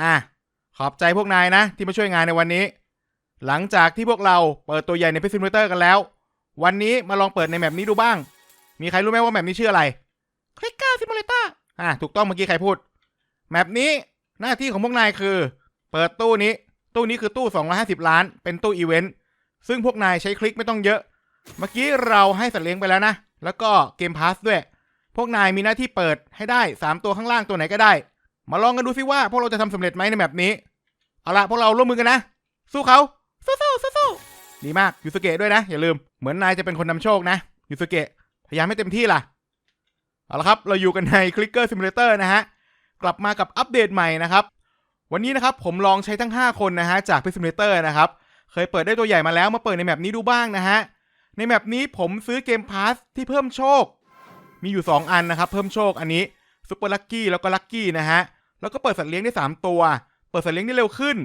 อะขอบใจพวกนายนะ ที่มาช่วยงานในวันนี้ หลังจากที่พวกเราเปิดตัวใหญ่ในพิซซิมเตอร์กันแล้ว วันนี้มาลองเปิดในแมปนี้ดูบ้าง มีใครรู้ไหมว่าแมปนี้ชื่ออะไรคลิกเกอร์ซิมูเลเตอร์อะถูกต้องเมื่อกี้ใครพูด แมปนี้หน้าที่ของพวกนายคือ เปิดตู้นี้ ตู้นี้คือตู้ 250 ล้าน เป็นตู้อีเวนต์ ซึ่งพวกนายใช้คลิกไม่ต้องเยอะ เมื่อกี้เราให้สัตว์เลี้ยงไปแล้วนะ แล้วก็เกมพาสด้วย พวกนายมีหน้าที่เปิดให้ได้ 3 ตัวข้างล่างตัวไหนก็ได้ มาลองกันดูซิว่าพวกเราจะทำสำเร็จไหมในแบบนี้ เอาละพวกเราร่วมมือกันนะ สู้เขาสู้สู้สู้สู้ดีมากยูสุเกะด้วยนะ อย่าลืม เหมือนนายจะเป็นคนนำโชคนะยูสุเกะพยายามให้เต็มที่ล่ะ เอาละครับ เราอยู่กันใน Clicker Simulator นะฮะ กลับมากับอัปเดตใหม่นะครับ วันนี้นะครับผมลองใช้ทั้ง 5 คนนะฮะ จาก p i x Simulator นะครับ เคยเปิดได้ตัวใหญ่มาแล้วมาเปิดในแมปนี้ดูบ้างนะฮะ ในแมปนี้ผมซื้อเกมพาสที่เพิ่มโชค มีอยู่ 2 อันนะครับ เพิ่มโชคอันนี้ซุปเปอร์ลัคกี้แล้วก็ลัคกี้นะฮะ แล้วก็เปิดสัตว์เลี้ยงได้ 3 ตัว เปิดสัตว์เลี้ยงได้เร็วขึ้น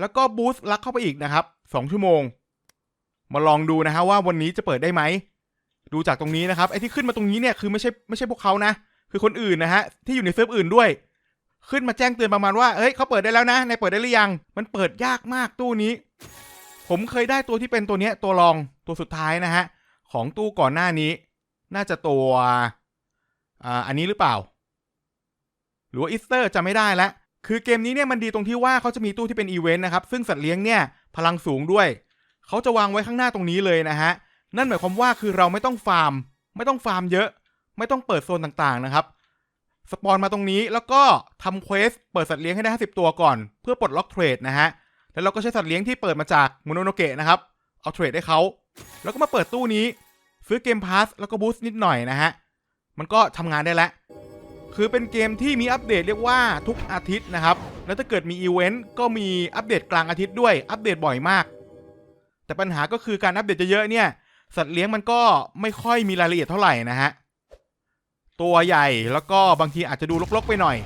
แล้วก็บูสต์ลักเข้าไปอีกนะครับ 2 ชั่วโมง มาลองดูนะฮะว่าวันนี้จะเปิดได้ไหม ดูจากตรงนี้นะครับไอ้ที่ขึ้นมาตรงนี้เนี่ยคือไม่ใช่ไม่ใช่พวกเขานะ คือคนอื่นนะฮะที่อยู่ในเซิร์ฟอื่นด้วย ขึ้นมาแจ้งเตือนประมาณว่าเฮ้ยเขาเปิดได้แล้วนะนายเปิดได้หรือยัง มันเปิดยากมากตู้นี้ ผมเคยได้ตัวที่เป็นตัวเนี้ยตัวรองตัวสุดท้ายนะฮะของตู้ก่อนหน้านี้ น่าจะตัวอ่าอันนี้หรือเปล่า รือว่าอีสเตอร์จะไม่ได้แล้วคือเกมนี้เนี่ยมันดีตรงที่ว่าเขาจะมีตู้ที่เป็นอีเวนต์นะครับซึ่งสัตว์เลี้ยงเนี่ยพลังสูงด้วยเขาจะวางไว้ข้างหน้าตรงนี้เลยนะฮะนั่นหมายความว่าคือเราไม่ต้องฟาร์ม ไม่ต้องฟาร์มเยอะ ไม่ต้องเปิดโซนต่างๆนะครับสปอนมาตรงนี้แล้วก็ทำเควสเปิดสัตว์เลี้ยงให้ได้ 50 ตัวก่อน เพื่อปลดล็อกเทรดนะฮะแล้วเราก็ใช้สัตว์เลี้ยงที่เปิดมาจากโมโนโนเกะนะครับเอาเทรดให้เขาแล้วก็มาเปิดตู้นี้ซื้อเกมพาสแล้วก็บูสต์นิดหน่อยนะฮะมันก็ทำงานได้แล้ว คือเป็นเกมที่มีอัปเดตเรียกว่าทุกอาทิตย์นะครับ แล้วถ้าเกิดมีอีเวนต์ก็มีอัปเดตกลางอาทิตย์ด้วย อัปเดตบ่อยมาก แต่ปัญหาก็คือการอัปเดตเยอะๆเนี่ย สัตว์เลี้ยงมันก็ไม่ค่อยมีรายละเอียดเท่าไหร่นะฮะ ตัวใหญ่แล้วก็บางทีอาจจะดูรกๆไปหน่อย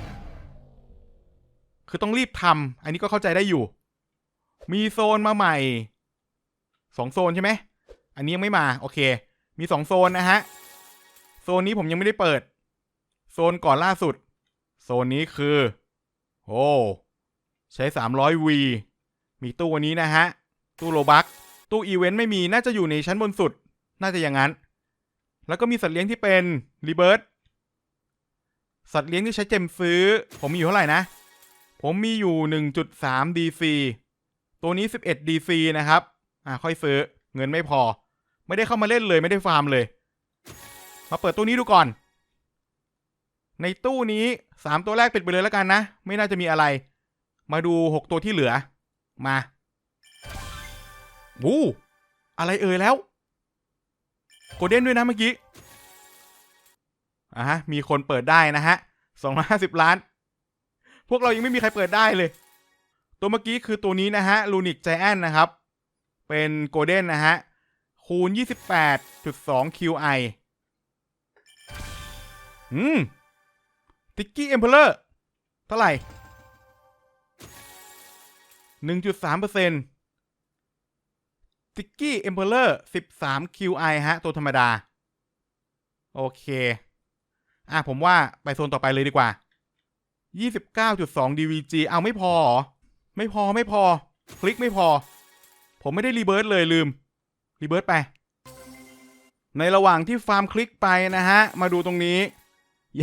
คือต้องรีบทำอันนี้ก็เข้าใจได้อยู่ มีโซนมาใหม่สองโซนใช่ไหม อันนี้ยังไม่มา โอเค มีสองโซนนะฮะ โซนนี้ผมยังไม่ได้เปิด โซนก่อนล่าสุด โซนนี้คือ โอ้ใช้ 300V มีตู้อันนี้นะฮะ ตู้โลบักตู้อีเวนต์ไม่มีน่าจะอยู่ในชั้นบนสุด น่าจะอย่างนั้น แล้วก็มีสัตว์เลี้ยงที่เป็นรีเบิร์ตสัตว์เลี้ยงที่ใช้เจมซื้อ ผมมีอยู่เท่าไหร่นะ ผมมีอยู่ 1.3 DC ตัวนี้ 11 DC นะครับ อ่าค่อยซื้อเงินไม่พอ ไม่ได้เข้ามาเล่นเลยไม่ได้ฟาร์มเลย มาเปิดตู้นี้ดูก่อน ในตู้นี้ 3 ตัวแรกปิดไปเลยแล้วกันนะ ไม่น่าจะมีอะไร มาดู 6 ตัวที่เหลือ มาวู้อะไรเอ่ยแล้ว โกลเด้นด้วยนะเมื่อกี้อะฮะ มีคนเปิดได้นะฮะ250ล้าน พวกเรายังไม่มีใครเปิดได้เลย ตัวเมื่อกี้คือตัวนี้นะฮะลูนิกไจแอนนะครับ เป็นโกลเด้นนะฮะ คูณ 28.2 QI อืม ติกกี้เอ็มเพลเลอร์เท่าไหร่1.3%ติกกี้เอ็มเพลเลอร์13 QI ฮะ ตัวธรรมดา โอเค อะ ผมว่าไปโซนต่อไปเลยดีกว่า29.2 DVG เอาไม่พอหรอ ไม่พอไม่พอ คลิกไม่พอ ผมไม่ได้รีเบิร์ตเลยลืม รีเบิร์ตไป ในระหว่างที่ฟาร์มคลิกไปนะฮะ มาดูตรงนี้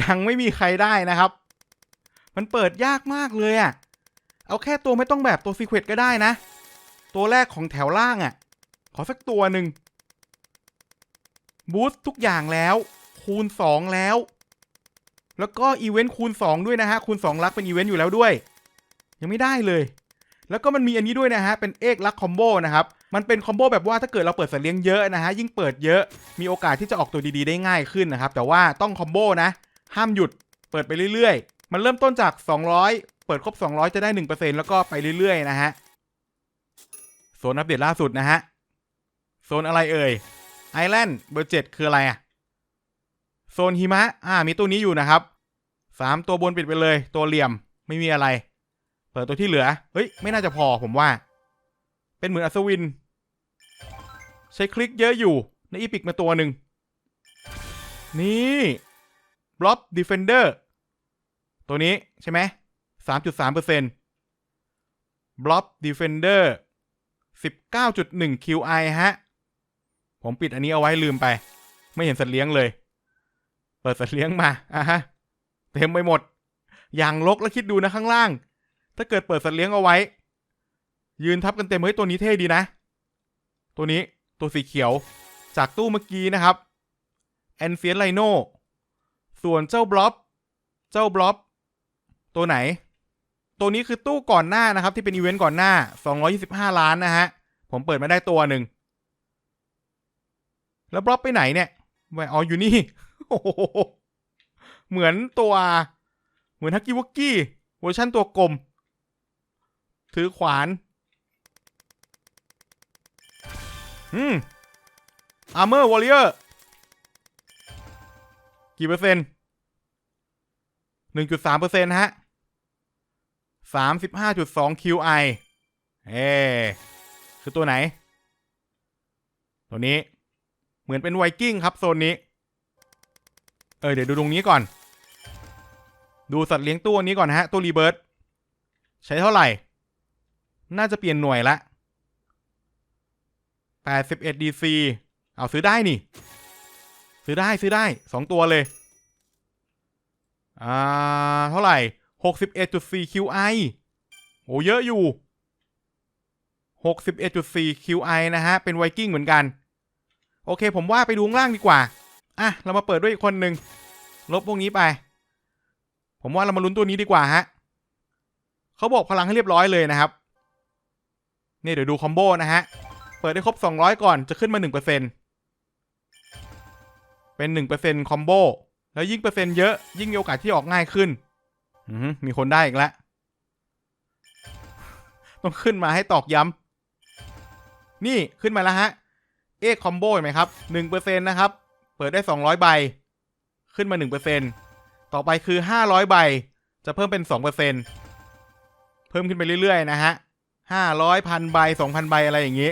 ยังไม่มีใครได้นะครับ มันเปิดยากมากเลยอะ่ะเอาแค่ตัวไม่ต้องแบบตัวซีเควตก็ได้นะ ตัวแรกของแถวล่างอะ่ะขอสักตัวหนึ่งบูสต์ทุกอย่างแล้ว คูณ 2 แล้ว แล้วก็อีเวนต์คูณ 2 ด้วยนะฮะ คูณ 2 ลักเป็นอีเวนต์อยู่แล้วด้วย ยังไม่ได้เลย แล้วก็มันมีอันนี้ด้วยนะฮะ เป็นเอกลักคอมโบนะครับ มันเป็นคอมโบแบบว่าถ้าเกิดเราเปิดสัตว์เลี้ยงเยอะนะฮะ ยิ่งเปิดเยอะ มีโอกาสที่จะออกตัวดีๆได้ง่ายขึ้นนะครับ แต่ว่าต้องคอมโบนะ ห้ามหยุด เปิดไปเรื่อยๆ มันเริ่มต้นจาก 200 เปิดครบ 200 จะได้ 1%แล้วก็ไปเรื่อยๆ นะฮะ โซนอัปเดตล่าสุดนะฮะ โซนอะไรเอ่ย ไอแลนด์เบอร์เจ็ดคืออะไรอะโซนหิมะ อ่า มีตัวนี้อยู่นะครับสามตัวบนปิดไปเลย ตัวเหลี่ยม ไม่มีอะไร เปิดตัวที่เหลือ เฮ้ย ไม่น่าจะพอผมว่า เป็นเหมือนอัศวิน ใช้คลิกเยอะอยู่ ในอีพิกมาตัวหนึ่ง นี่ บล็อบดีเฟนเดอร์ตัวนี้ใช่ไหมสามจุดสามเปอร์เซ็น Blob Defender 19.1 QI ฮะ ผมปิดอันนี้เอาไว้ลืมไป ไม่เห็นสัตว์เลี้ยงเลย เปิดสัตว์เลี้ยงมาอะฮะ เต็มไปหมด อย่างลกแล้วคิดดูนะข้างล่าง ถ้าเกิดเปิดสัตว์เลี้ยงเอาไว้ ยืนทับกันเต็มเฮ้ยตัวนี้เท่ดีนะ ตัวนี้ตัวสีเขียวจากตู้เมื่อกี้นะครับแอนเฟียนไลโน ส่วนเจ้าบล็อบ เจ้าบล็อบ ตัวไหน ตัวนี้คือตู้ก่อนหน้านะครับ ที่เป็นอีเวนต์ก่อนหน้า 225 ล้านนะฮะ ผมเปิดมาได้ตัวหนึ่ง แล้วบล็อบไปไหนเนี่ยไว้อ๋ออยู่นี่ โอ้โห เหมือนตัว เหมือนฮักกี้วักกี้เวอร์ชั่นตัวกลม ถือขวาน อืม Armor Warrior กี่เปอร์เซ็นต์หนึ่งจุดสามเปอร์เซ็นต์ฮะสามสิบห้าจุดสอง QI เอ้คือตัวไหน ตัวนี้ เหมือนเป็นไวกิ้งครับโซนนี้ เออเดี๋ยวดูตรงนี้ก่อน ดูสัตว์เลี้ยงตัวนี้ก่อนฮะ ตัวรีเบิร์ดใช้เท่าไหร่ น่าจะเปลี่ยนหน่วยละ81 DC เอาซื้อได้นี่ ซื้อได้ซื้อได้สองตัวเลย อ่า เท่าไหร่61.4 QI โหเยอะอยู่61.4 QI นะฮะ เป็นไวกิ้งเหมือนกัน โอเค ผมว่าไปดูล่างดีกว่า อะ เรามาเปิดด้วยอีกคนหนึ่งลบพวกนี้ไป ผมว่าเรามาลุ้นตัวนี้ดีกว่าฮะเขาบอกพลังให้เรียบร้อยเลยนะครับนี่เดี๋ยวดูคอมโบนะฮะ เปิดได้ครบ 200 ก่อนจะขึ้นมา 1% เป็น1%คอมโบแล้วยิ่งเปอร์เซ็นต์เยอะยิ่งมีโอกาสที่ออกง่ายขึ้นมีคนได้อีกแล้ว ต้องขึ้นมาให้ตอกย้ำนี่ขึ้นมาแล้วฮะ เอ็กคอมโบเห็นไหมครับ1%นะครับ เปิดได้ 200 ใบ ขึ้นมา 1%ต่อไปคือ 500 ใบ จะเพิ่มเป็น 2%เพิ่มขึ้นไปเรื่อย ๆ นะฮะ500พันใบ 2,000 ใบอะไรอย่างนี้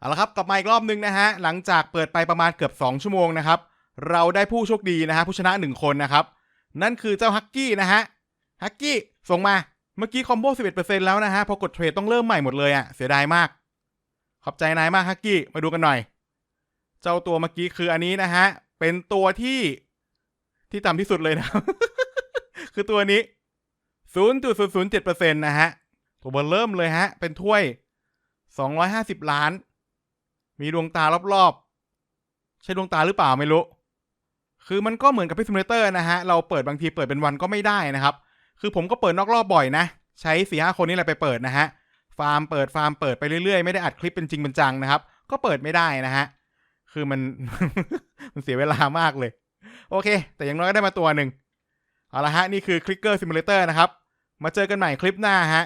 เอาละครับกลับมาอีกรอบนึงนะฮะหลังจากเปิดไปประมาณเกือบ 2 ชั่วโมงนะครับ เราได้ผู้โชคดีนะฮะผู้ชนะ1คนนะครับ นั่นคือเจ้าฮักกี้นะฮะฮักกี้ส่งมาเมื่อกี้คอมโบ11%แล้วนะฮะพอกดเทรดต้องเริ่มใหม่หมดเลยอะเสียดายมาก ขอบใจนายมากฮักกี้มาดูกันหน่อย เจ้าตัวเมื่อกี้คืออันนี้นะฮะเป็นตัวที่ที่ต่ำที่สุดเลยนะคือตัวนี้ 0.007%นะฮะตัวเบอร์เริ่มเลยฮะ เป็นถ้วย 250 ล้าน มีดวงตารอบๆ ใช่ดวงตาหรือเปล่าไม่รู้ คือมันก็เหมือนกับพิซิมเลเตอร์นะฮะ เราเปิดบางทีเปิดเป็นวันก็ไม่ได้นะครับ คือผมก็เปิดนอกรอบบ่อยนะ ใช้สี่ห้าคนนี้แหละไปเปิดนะฮะ ฟาร์มเปิดฟาร์มเปิดไปเรื่อยๆ ไม่ได้อัดคลิปเป็นจริงเป็นจังนะครับ ก็เปิดไม่ได้นะฮะ คือมันมันเสียเวลามากเลย โอเค แต่อย่างน้อยก็ได้มาตัวหนึ่งเอาละฮะ นี่คือคลิกเกอร์ซิมูเลเตอร์นะครับ มาเจอกันใหม่คลิปหน้าฮะ